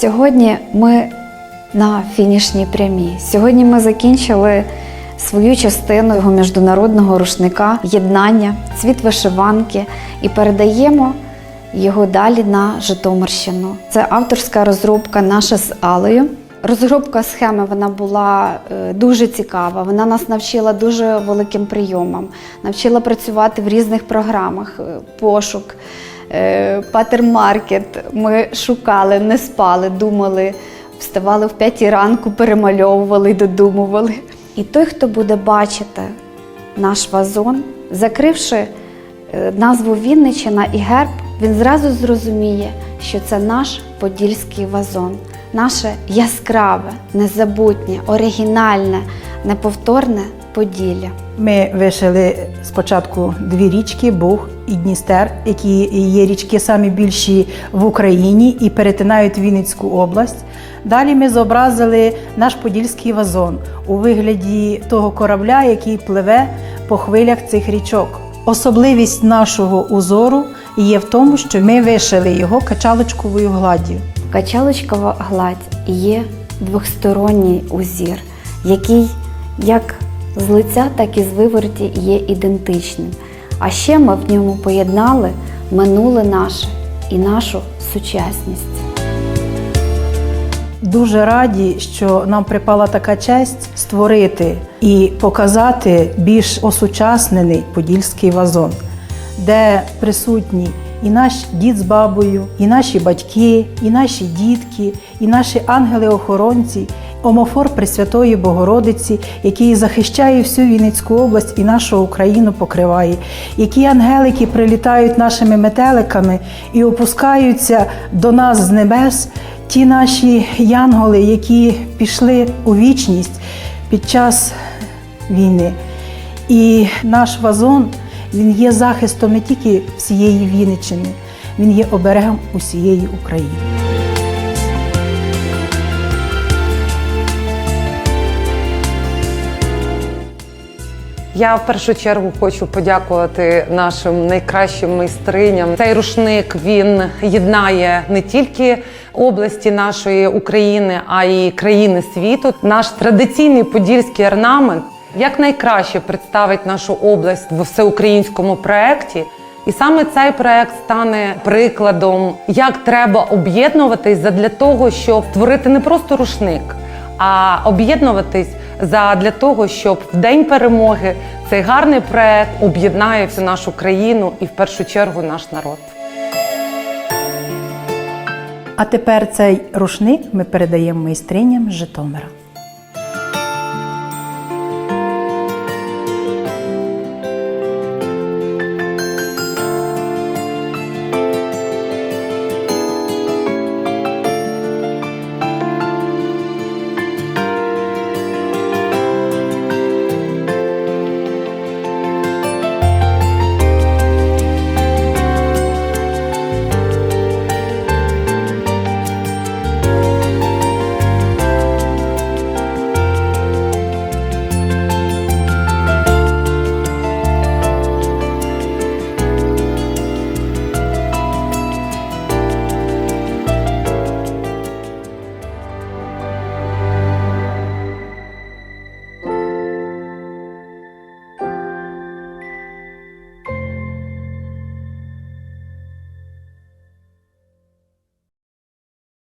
Сьогодні ми на фінішній прямій. Сьогодні ми закінчили свою частину його міжнародного рушника єднання, цвіт вишиванки і передаємо його далі на Житомирщину. Це авторська розробка наша з Алею. Розробка схеми вона була е, дуже цікава. Вона нас навчила дуже великим прийомам, навчила працювати в різних програмах, е, пошук, патермаркет. Ми шукали, не спали, думали, вставали в п'ятій ранку, перемальовували, додумували. І той, хто буде бачити наш вазон, закривши е, назву Вінничина і герб, він зразу зрозуміє, що це наш подільський вазон, наше яскраве, незабутнє, оригінальне, неповторне Поділля. Ми вишили спочатку дві річки Буг і Дністер, які є річки самі більші в Україні і перетинають Вінницьку область. Далі ми зобразили наш подільський вазон у вигляді того корабля, який пливе по хвилях цих річок. Особливість нашого узору є в тому, що ми вишили його качалочковою гладдю. Качалочкова гладь є двохсторонній узір, який як з лиця, так і з виворті є ідентичним. А ще ми в ньому поєднали минуле наше і нашу сучасність. Дуже раді, що нам припала така честь створити і показати більш осучаснений подільський вазон, де присутні і наш дід з бабою, і наші батьки, і наші дітки, і наші ангели-охоронці, омофор Пресвятої Богородиці, який захищає всю Вінницьку область і нашу Україну покриває, які ангелики прилітають нашими метеликами і опускаються до нас з небес. Ті наші янголи, які пішли у вічність під час війни. І наш вазон він є захистом не тільки всієї Вінниччини, він є оберегом усієї України. Я в першу чергу хочу подякувати нашим найкращим майстриням. Цей рушник він єднає не тільки області нашої України, а й країни світу. Наш традиційний подільський орнамент якнайкраще представить нашу область в всеукраїнському проєкті. І саме цей проект стане прикладом, як треба об'єднуватись для того, щоб створити не просто рушник, а об'єднуватись для того, щоб в день перемоги цей гарний проект об'єднає всю нашу країну і в першу чергу наш народ. А тепер цей рушник ми передаємо майстриням з Житомира.